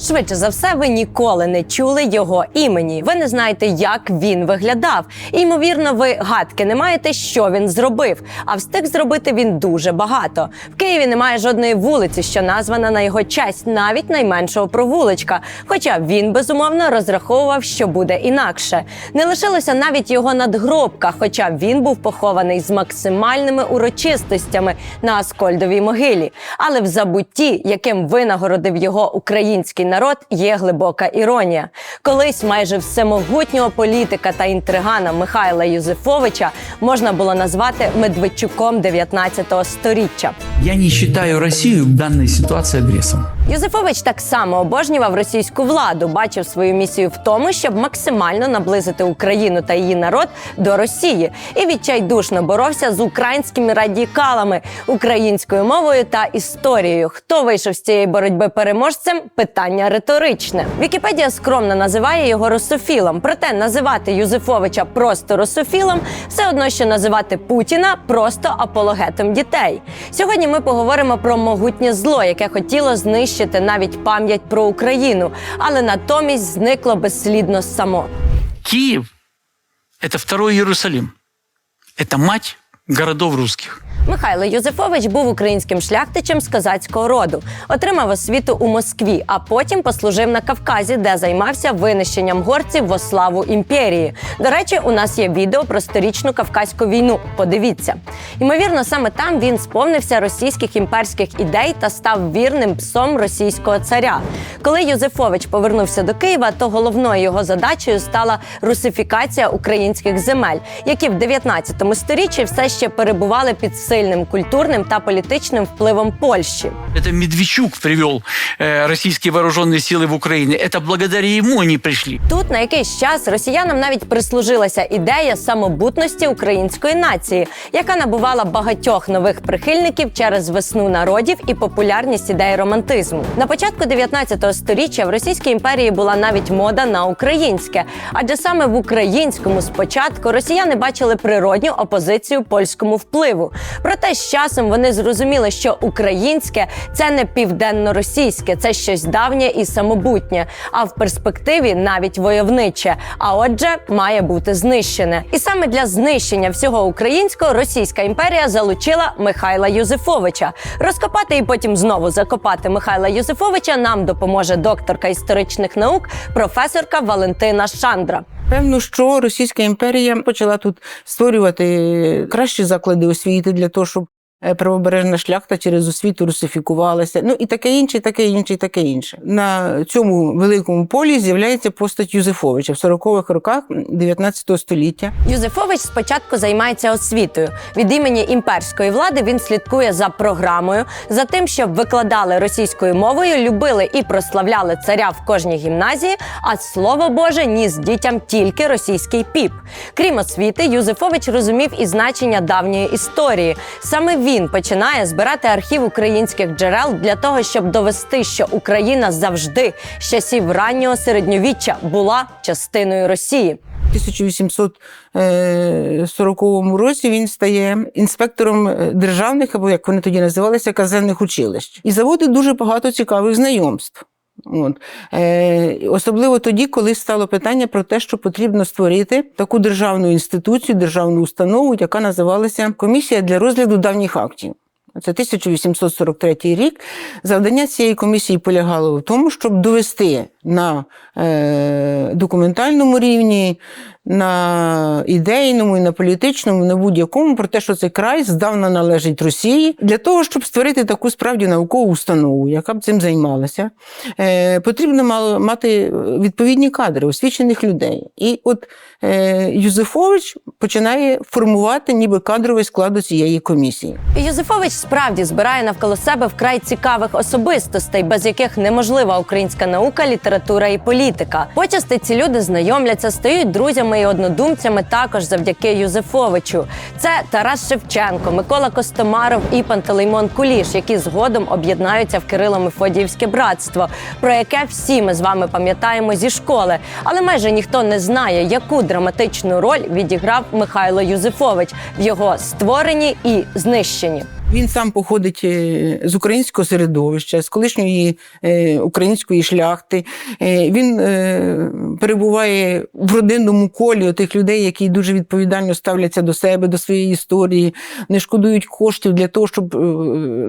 Швидше за все, ви ніколи не чули його імені. Ви не знаєте, як він виглядав. І, ймовірно, ви гадки не маєте, що він зробив. А встиг зробити він дуже багато. В Києві немає жодної вулиці, що названа на його честь, навіть найменшого провуличка. Хоча він безумовно розраховував, що буде інакше. Не лишилося навіть його надгробка, хоча він був похований з максимальними урочистостями на Аскольдовій могилі. Але в забутті, яким винагородив його український народ, є глибока іронія. Колись майже всемогутнього політика та інтригана Михайла Юзефовича можна було назвати Медведчуком 19 століття. Я не считаю Россию в данной ситуации агрессором. Юзефович так само обожнював російську владу, бачив свою місію в тому, щоб максимально наблизити Україну та її народ до Росії, і відчайдушно боровся з українськими радикалами, українською мовою та історією. Хто вийшов з цієї боротьби переможцем? Питання риторичне. Вікіпедія скромно називає його русофілом. Проте називати Юзефовича просто русофілом все одно, що називати Путіна просто апологетом дітей. Сьогодні ми поговоримо про могутнє зло, яке хотіло знищити навіть пам'ять про Україну, але натомість зникло безслідно само. Київ це второй Єрусалим, це мать городов русских. Михайло Юзефович був українським шляхтичем з козацького роду, отримав освіту у Москві, а потім послужив на Кавказі, де займався винищенням горців во славу імперії. До речі, у нас є відео про сторічну кавказьку війну. Подивіться. Ймовірно, саме там він сповнився російських імперських ідей та став вірним псом російського царя. Коли Юзефович повернувся до Києва, то головною його задачею стала русифікація українських земель, які в 19 сторіччі все ще перебували під сильним культурним та політичним впливом Польщі. Это Медведчук привел э, российские вооруженные силы в Украину. Это благодаря ему они пришли. Тут на якийсь час росіянам навіть прислужилася ідея самобутності української нації, яка набувала багатьох нових прихильників через весну народів і популярність ідеї романтизму. На початку 19 століття в Російській імперії була навіть мода на українське, адже саме в українському спочатку росіяни бачили природню опозицію польському впливу. Проте з часом вони зрозуміли, що українське це не південно-російське, це щось давнє і самобутнє, а в перспективі навіть войовниче. А отже, має бути знищене. І саме для знищення всього українського Російська імперія залучила Михайла Юзефовича. Розкопати і потім знову закопати Михайла Юзефовича нам допоможе докторка історичних наук, професорка Валентина Шандра. Певно, що Російська імперія почала тут створювати кращі заклади освіти для того, щоб е, правобережна шляхта через освіту русифікувалася. Ну і таке інше, і таке інше, і таке інше. На цьому великому полі з'являється постать Юзефовича в 40-х роках 19 століття. Юзефович спочатку займається освітою. Від імені імперської влади він слідкує за програмою, за тим, щоб викладали російською мовою, любили і прославляли царя в кожній гімназії, а слово Боже ніс дітям тільки російський піп. Крім освіти, Юзефович розумів і значення давньої історії. Саме він починає збирати архів українських джерел для того, щоб довести, що Україна завжди з часів раннього середньовіччя була частиною Росії. У 1840 році він стає інспектором е, державних, або як вони тоді називалися, казенних училищ, і заводить дуже багато цікавих знайомств. От. Е, особливо тоді, коли стало питання про те, що потрібно створити таку державну інституцію, державну установу, яка називалася Комісія для розгляду давніх актів. Це 1843 рік. Завдання цієї комісії полягало в тому, щоб довести на е, документальному рівні, на ідейному і на політичному, на будь-якому про те, що цей край здавна належить Росії, для того, щоб створити таку справді наукову установу, яка б цим займалася, е, потрібно мало мати відповідні кадри, освічених людей. І от е, Юзефович починає формувати ніби кадровий склад цієї комісії. Юзефович справді збирає навколо себе вкрай цікавих особистостей, без яких неможлива українська наука, література і політика. Почасти ці люди знайомляться, стають друзями і однодумцями також завдяки Юзефовичу. Це Тарас Шевченко, Микола Костомаров і Пантелеймон Куліш, які згодом об'єднаються в Кирило-Мефодіївське братство, про яке всі ми з вами пам'ятаємо зі школи. Але майже ніхто не знає, яку драматичну роль відіграв Михайло Юзефович в його створенні і знищенні. Він сам походить е, з українського середовища, з колишньої е, української шляхти. Е, Він перебуває в родинному колі тих людей, які дуже відповідально ставляться до себе, до своєї історії, не шкодують коштів для того, щоб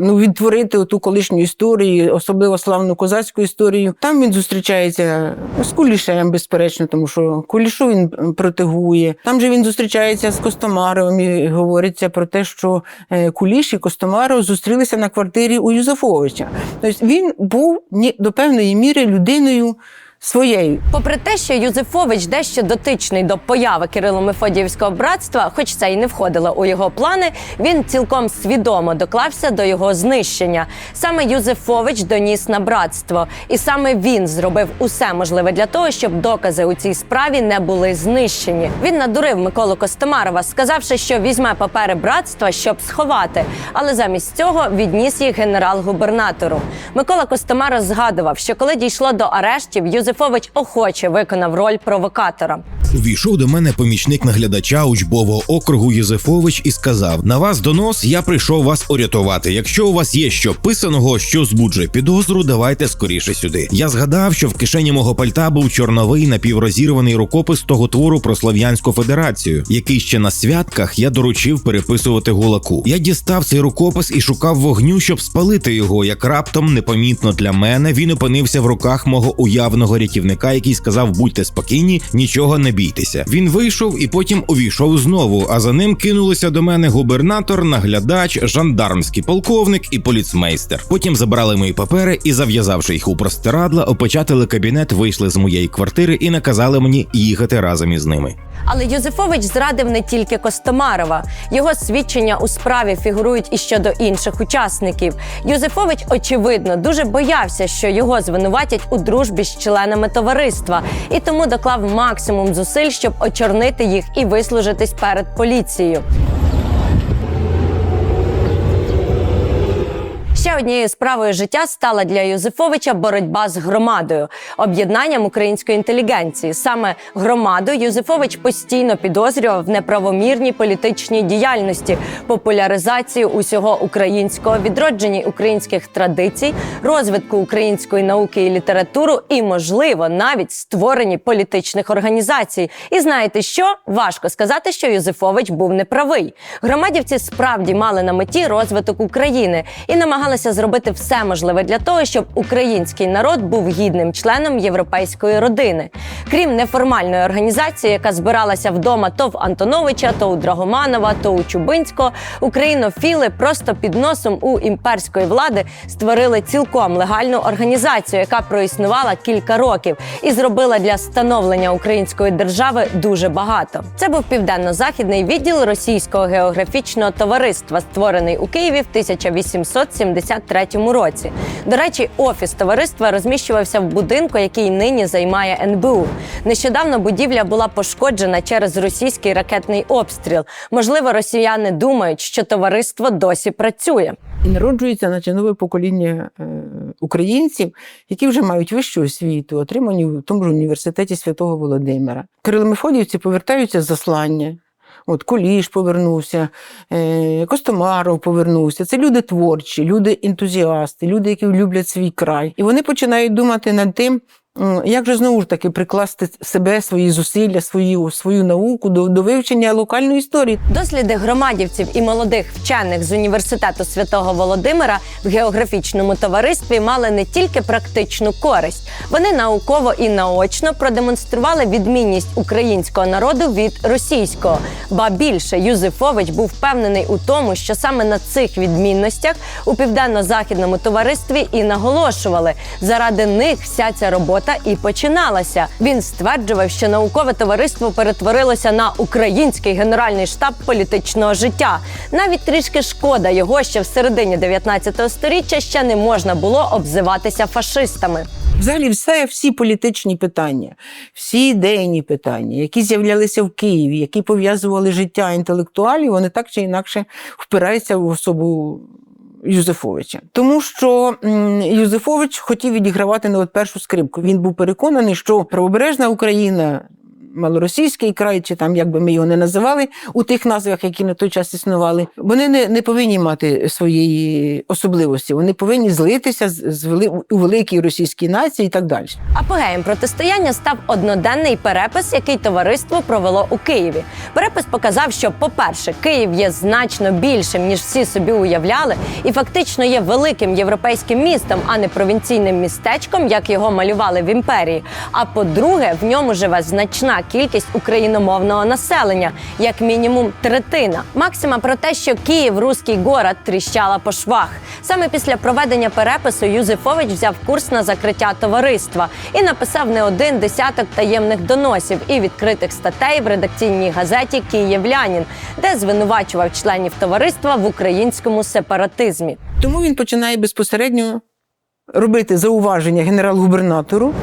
ну, відтворити ту колишню історію, особливо славну козацьку історію. Там він зустрічається з Кулішем, безперечно, тому що Кулішу він протегує. Там же він зустрічається з Костомаровим і говориться про те, що е, Куліш і Костомаров зустрілися на квартирі у Юзефовича. Тобто він був до певної міри людиною своєю. Попри те, що Юзефович дещо дотичний до появи Кирило-Мефодіївського братства, хоч це і не входило у його плани, він цілком свідомо доклався до його знищення. Саме Юзефович доніс на братство, і саме він зробив усе можливе для того, щоб докази у цій справі не були знищені. Він надурив Миколу Костомарова, сказавши, що візьме папери братства, щоб сховати, але замість цього відніс їх генерал-губернатору. Микола Костомаров згадував, що коли дійшло до арештів, Юзефович охоче виконав роль провокатора. Увійшов до мене помічник наглядача учбового округу Юзефович і сказав: На вас донос, я прийшов вас орятувати. Якщо у вас є що писаного, що збуджує підозру, давайте скоріше сюди. Я згадав, що в кишені мого пальта був чорновий напіврозірваний рукопис того твору про Слов'янську Федерацію, який ще на святках я доручив переписувати гулаку. Я дістав цей рукопис і шукав вогню, щоб спалити його. Як раптом, непомітно для мене, він опинився в руках мого уявного рятівника, який сказав: будьте спокійні, нічого не бійтеся. Він вийшов і потім увійшов знову. А за ним кинулися до мене губернатор, наглядач, жандармський полковник і поліцмейстер. Потім забрали мої папери і, зав'язавши їх у простирадла, опечатали кабінет, вийшли з моєї квартири і наказали мені їхати разом із ними. Але Юзефович зрадив не тільки Костомарова. Його свідчення у справі фігурують і щодо інших учасників. Юзефович, очевидно, дуже боявся, що його звинуватять у дружбі з членами товариства, і тому доклав максимум зусиль, щоб очорнити їх і вислужитись перед поліцією. Ще однією справою життя стала для Юзефовича боротьба з громадою, об'єднанням української інтелігенції. Саме громаду Юзефович постійно підозрював в неправомірній політичній діяльності, популяризації усього українського, відродженні українських традицій, розвитку української науки і літературу, і, можливо, навіть створенні політичних організацій. І знаєте що? Важко сказати, що Юзефович був неправий. Громадівці справді мали на меті розвиток України і намагалися зробити все можливе для того, щоб український народ був гідним членом європейської родини. Крім неформальної організації, яка збиралася вдома то в Антоновича, то у Драгоманова, то у Чубинського, українофіли просто під носом у імперської влади створили цілком легальну організацію, яка проіснувала кілька років і зробила для становлення української держави дуже багато. Це був південно-західний відділ російського географічного товариства, створений у Києві в 1873 році. До речі, офіс товариства розміщувався в будинку, який нині займає НБУ. Нещодавно будівля була пошкоджена через російський ракетний обстріл. Можливо, росіяни думають, що товариство досі працює. Народжується наче нове покоління е, українців, які вже мають вищу освіту, отримані в тому ж університеті Святого Володимира. Кирило-Мефодіївці повертаються з заслання. От Куліш повернувся, е, Костомаров повернувся. Це люди творчі, люди ентузіасти, люди, які люблять свій край. І вони починають думати над тим, як же знову ж таки прикласти себе, свої зусилля, свою, свою науку до, до вивчення локальної історії. Досліди громадівців і молодих вчених з університету святого Володимира в географічному товаристві мали не тільки практичну користь, вони науково і наочно продемонстрували відмінність українського народу від російського. Ба більше Юзефович був впевнений у тому, що саме на цих відмінностях у південно-західному товаристві і наголошували. Заради них вся ця робота і починалася. Він стверджував, що наукове товариство перетворилося на український генеральний штаб політичного життя. Навіть трішки шкода його, що в середині 19 століття ще не можна було обзиватися фашистами. Взагалі, все, всі політичні питання, всі ідейні питання, які з'являлися в Києві, які пов'язували життя інтелектуалів, вони так чи інакше впираються в особу Юзефовича. Тому що Юзефович хотів відігравати не от першу скрипку. Він був переконаний, що правобережна Україна. Малоросійський край, чи там як би ми його не називали у тих назвах, які на той час існували, вони не, не повинні мати своєї особливості. Вони повинні злитися з, з вели, у великій російській нації і так далі. Апогеєм протистояння став одноденний перепис, який товариство провело у Києві. Перепис показав, що, по-перше, Київ є значно більшим, ніж всі собі уявляли, і фактично є великим європейським містом, а не провінційним містечком, як його малювали в імперії. А по-друге, в ньому живе значна кількість україномовного населення, як мінімум третина. Максима про те, що Київ, руський город, тріщала по швах. Саме після проведення перепису Юзефович взяв курс на закриття товариства і написав не один десяток таємних доносів і відкритих статей в редакційній газеті Київлянін, де звинувачував членів товариства в українському сепаратизмі. Тому він починає безпосередньо робити зауваження генерал-губернатору.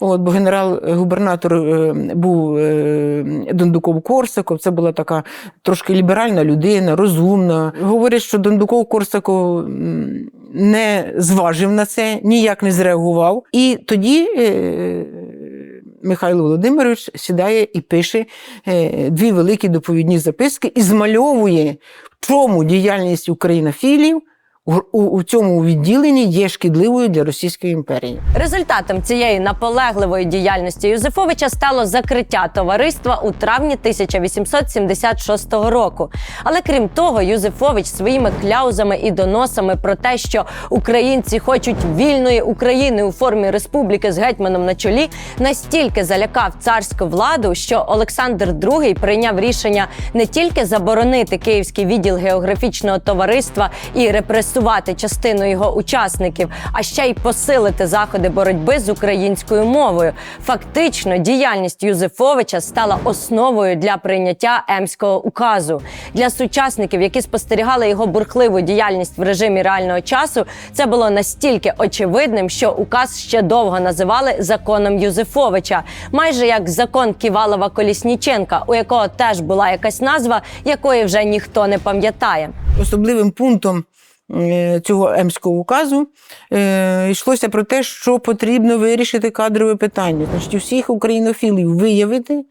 От, бо генерал-губернатор е, був е, Дондуков Корсаков. Це була така трошки ліберальна людина, розумна. Говорять, що Дондуков Корсаков не зважив на це, ніяк не зреагував. І тоді е, Михайло Володимирович сідає і пише е, дві великі доповідні записки і змальовує, в чому діяльність українофілів у, у, цьому відділенні є шкідливою для Російської імперії. Результатом цієї наполегливої діяльності Юзефовича стало закриття товариства у травні 1876 року. Але крім того, Юзефович своїми кляузами і доносами про те, що українці хочуть вільної України у формі республіки з гетьманом на чолі, настільки залякав царську владу, що Олександр II прийняв рішення не тільки заборонити київський відділ географічного товариства і репресувати частину його учасників, а ще й посилити заходи боротьби з українською мовою. Фактично, діяльність Юзефовича стала основою для прийняття Емського указу. Для сучасників, які спостерігали його бурхливу діяльність в режимі реального часу, це було настільки очевидним, що указ ще довго називали законом Юзефовича, майже як закон Ківалова Колісніченка, у якого теж була якась назва, якої вже ніхто не пам'ятає. Особливим пунктом цього Емського указу е, йшлося про те, що потрібно вирішити кадрове питання. Значить, усіх українофілів виявити,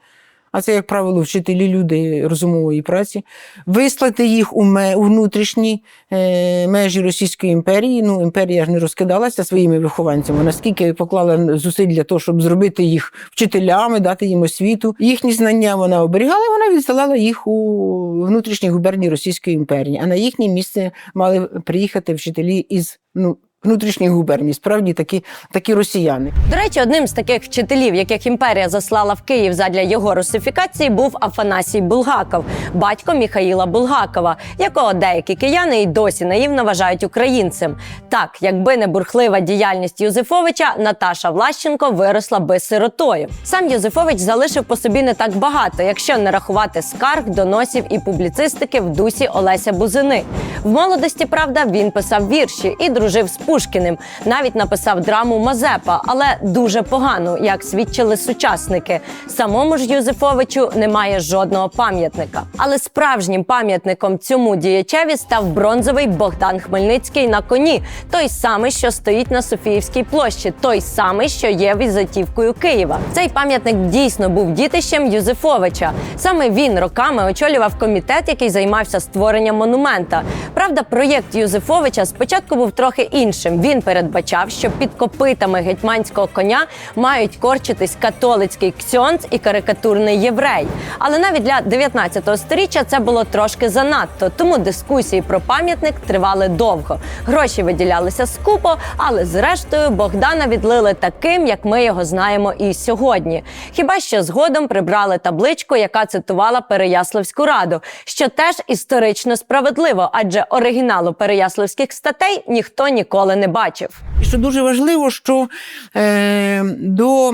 а це, як правило, вчителі люди розумової праці, вислати їх у, ме, у внутрішні е, межі Російської імперії. Ну, імперія ж не розкидалася своїми вихованцями, наскільки поклала зусиль для того, щоб зробити їх вчителями, дати їм освіту. Їхні знання вона оберігала, вона відсилала їх у внутрішні губернії Російської імперії. А на їхнє місце мали приїхати вчителі із ну, внутрішніх губерній. Справді такі, такі росіяни. До речі, одним з таких вчителів, яких імперія заслала в Київ задля його русифікації, був Афанасій Булгаков, батько Міхаїла Булгакова, якого деякі кияни й досі наївно вважають українцем. Так, якби не бурхлива діяльність Юзефовича, Наташа Влащенко виросла би сиротою. Сам Юзефович залишив по собі не так багато, якщо не рахувати скарг, доносів і публіцистики в дусі Олеся Бузини. В молодості, правда, він писав вірші і дружив з Пушкіним. Навіть написав драму Мазепа, але дуже погану, як свідчили сучасники. Самому ж Юзефовичу немає жодного пам'ятника. Але справжнім пам'ятником цьому діячеві став бронзовий Богдан Хмельницький на коні, той самий, що стоїть на Софіївській площі, той самий, що є візитівкою Києва. Цей пам'ятник дійсно був дітищем Юзефовича. Саме він роками очолював комітет, який займався створенням монумента. Правда, проєкт Юзефовича спочатку був трохи іншим. Він передбачав, що під копитами гетьманського коня мають корчитись католицький ксьонц і карикатурний єврей. Але навіть для 19 століття це було трошки занадто, тому дискусії про пам'ятник тривали довго. Гроші виділялися скупо, але зрештою Богдана відлили таким, як ми його знаємо і сьогодні. Хіба що згодом прибрали табличку, яка цитувала Переяславську раду, що теж історично справедливо, адже оригіналу переяславських статей ніхто ніколи не бачив. Що дуже важливо, що е, до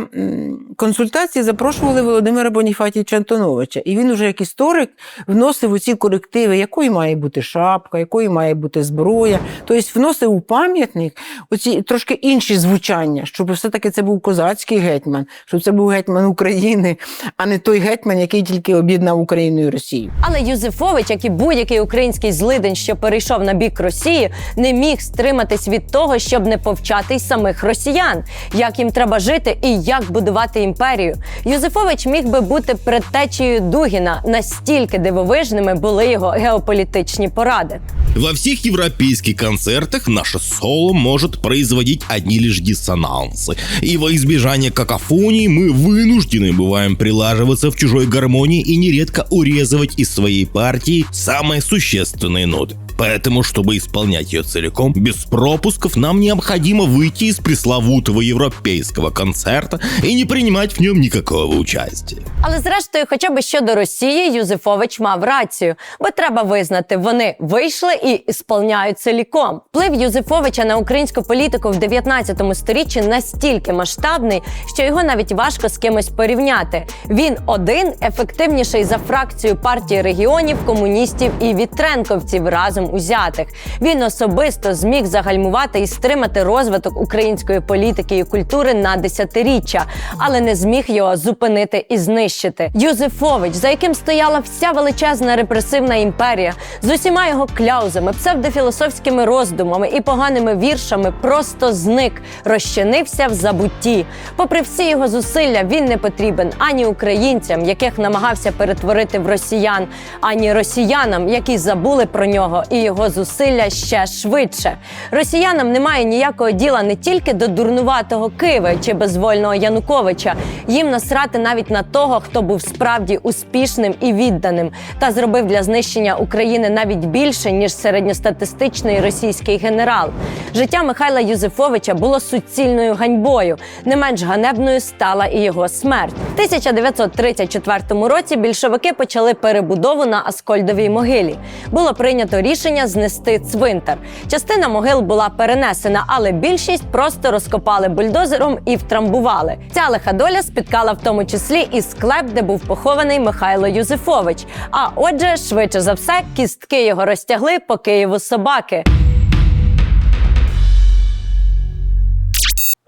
консультації запрошували Володимира Боніфатійовича Антоновича. І він уже як історик вносив у ці корективи, якою має бути шапка, якою має бути зброя. Тобто вносив у пам'ятник оці трошки інші звучання, щоб все-таки це був козацький гетьман, щоб це був гетьман України, а не той гетьман, який тільки об'єднав Україну і Росію. Але Юзефович, як і будь-який український злидень, що перейшов на бік Росії, не міг стриматись від того, щоб не повчити повчати й самих росіян, як їм треба жити і як будувати імперію. Юзефович міг би бути предтечею Дугіна. Настільки дивовижними були його геополітичні поради. Во всех европейских концертах наше соло может производить одни лишь диссонансы. И во избежание какофонии мы вынуждены бываем прилаживаться в чужой гармонии и нередко урезывать из своей партии самые существенные ноты. Поэтому, чтобы исполнять ее целиком, без пропусков, нам необходимо выйти из пресловутого европейского концерта и не принимать в нем никакого участия. Але зрештою, хоча б щодо Росії, Юзефович мав рацію, бо треба визнати, вони вийшли і ісполняють ціліком. Вплив Юзефовича на українську політику в 19 сторіччі настільки масштабний, що його навіть важко з кимось порівняти. Він один ефективніший за фракцію партії регіонів, комуністів і вітренковців разом узятих. Він особисто зміг загальмувати і стримати розвиток української політики і культури на десятиріччя, але не зміг його зупинити і знищити. Юзефович, за яким стояла вся величезна репресивна імперія, з усіма його кляузами, псевдофілософськими роздумами і поганими віршами, просто зник, розчинився в забутті. Попри всі його зусилля, він не потрібен ані українцям, яких намагався перетворити в росіян, ані росіянам, які забули про нього і його зусилля ще швидше. Росіянам немає ніякого діла не тільки до дурнуватого Києва чи безвольного Януковича. Їм насрати навіть на того, хто був справді успішним і відданим, та зробив для знищення України навіть більше ніж середньостатистичний російський генерал. Життя Михайла Юзефовича було суцільною ганьбою. Не менш ганебною стала і його смерть. В 1934 році більшовики почали перебудову на Аскольдовій могилі. Було прийнято рішення знести цвинтар. Частина могил була перенесена, але більшість просто розкопали бульдозером і втрамбували. Ця лиха доля спіткала в тому числі і склеп, де був похований Михайло Юзефович. А отже, швидше за все, кістки його розтягли по Києву собаки.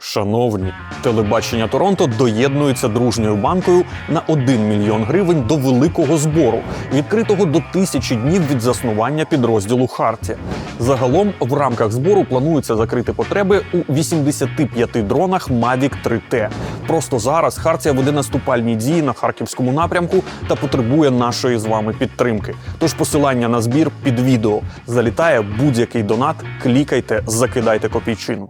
Шановні, телебачення Торонто доєднується дружньою банкою на 1 мільйон гривень до великого збору, відкритого до тисячі днів від заснування підрозділу Хартія. Загалом в рамках збору планується закрити потреби у 85 дронах Mavic 3T. Просто зараз Хартія веде наступальні дії на харківському напрямку та потребує нашої з вами підтримки. Тож посилання на збір під відео залітає будь-який донат. Клікайте, закидайте копійчину.